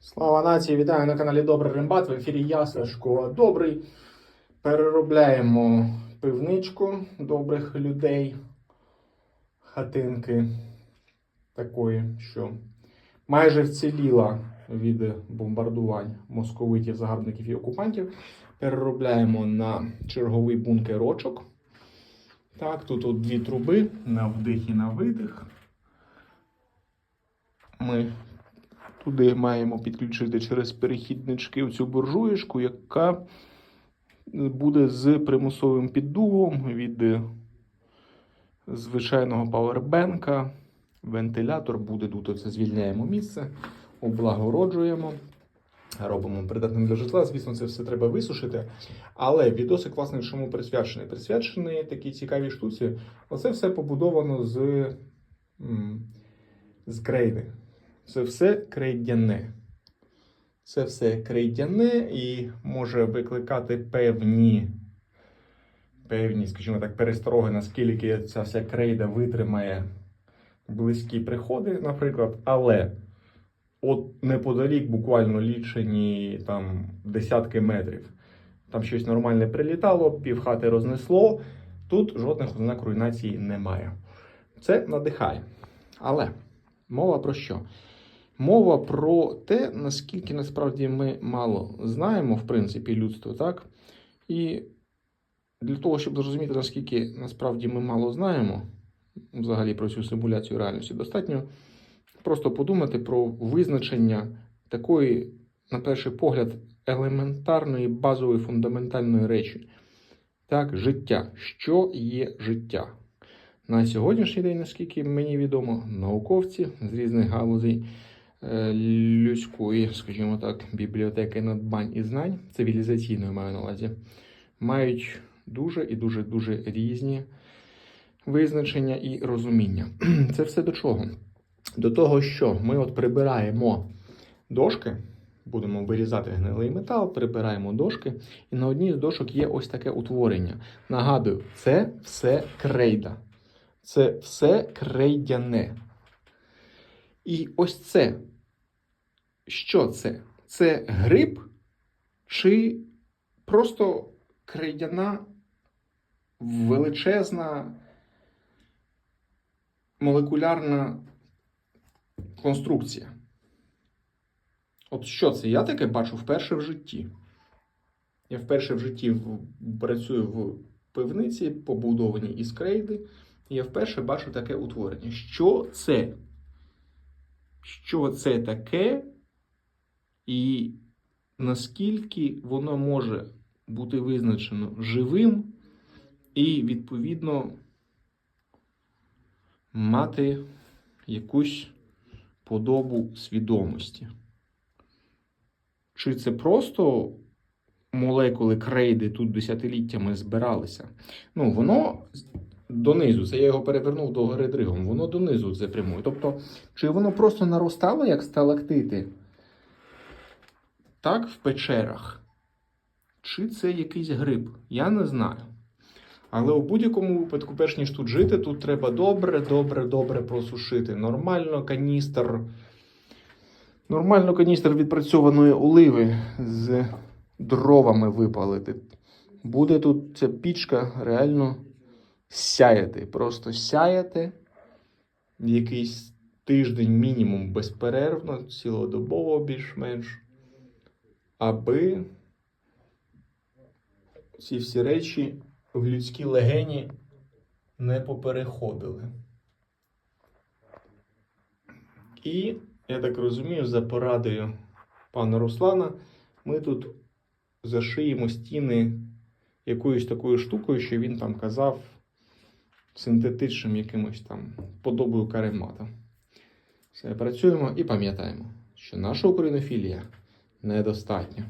Слава нації! Вітаю на каналі Добрий Рембат. В ефірі я, Сашко Добрий. Переробляємо пивничку добрих людей, хатинки такої, що майже вціліла від бомбардувань московитів, загарбників і окупантів. Переробляємо на черговий бункерочок. Так, тут от дві труби на вдих і на видих. Ми туди маємо підключити через перехіднички цю буржуєчку, яка буде з примусовим піддувом від звичайного павербенка. Вентилятор буде тут. Оце звільняємо місце, облагороджуємо, робимо придатним для житла. Звісно, це все треба висушити. Але відосик, власне, чому присвячений? Присвячений такій цікавій штуці. Оце все побудовано з, з крейди. Це все крейдяне. Це все крейдяне і може викликати певні, певні, скажімо так, перестороги, наскільки ця вся крейда витримає близькі приходи, наприклад. Але от неподалік, буквально лічені там десятки метрів, там щось нормальне прилітало, півхати рознесло. Тут жодних ознак руйнації немає. Це надихає. Але мова про що? Мова про те, наскільки насправді ми мало знаємо, в принципі, людство, так? І для того, щоб зрозуміти, наскільки насправді ми мало знаємо взагалі про цю симуляцію реальності, достатньо просто подумати про визначення такої, на перший погляд, елементарної, базової, фундаментальної речі. Так, життя. Що є життя? На сьогоднішній день, наскільки мені відомо, науковці з різних галузей людської, скажімо так, бібліотеки надбань і знань, цивілізаційної маю на увазі, мають дуже і дуже дуже різні визначення і розуміння. Це все до чого? До того, що ми от прибираємо дошки, будемо вирізати гнилий метал, прибираємо дошки, і на одній з дошок є ось таке утворення. Нагадую, це все крейда. Це все крейдяне. І ось це. Що це? Це гриб чи просто крейдяна величезна молекулярна конструкція? От що це? Я таке бачу вперше в житті. Я вперше в житті працюю в пивниці, побудованій із крейди. І я вперше бачу таке утворення. Що це? Що це таке? І наскільки воно може бути визначено живим і, відповідно, мати якусь подобу свідомості? Чи це просто молекули крейди тут десятиліттями збиралися? Ну, воно донизу, це я його перевернув до гори дригом, воно донизу це прямує. Тобто, чи воно просто наростало, як сталактити, так, в печерах? Чи це якийсь гриб? Я не знаю. Але у будь-якому випадку, перш ніж тут жити, тут треба добре, добре, добре просушити. Нормально каністр. Нормально каністр відпрацьованої оливи з дровами випалити. Буде тут ця пічка реально сяяти. Просто сяяти якийсь тиждень мінімум безперервно, цілодобово більш-менш, аби ці всі речі в людські легені не попереходили. І, я так розумію, за порадою пана Руслана, ми тут зашиємо стіни якоюсь такою штукою, що він там казав синтетичним якимось там подобою каремата. Все, працюємо і пам'ятаємо, що наша українофілія недостатня.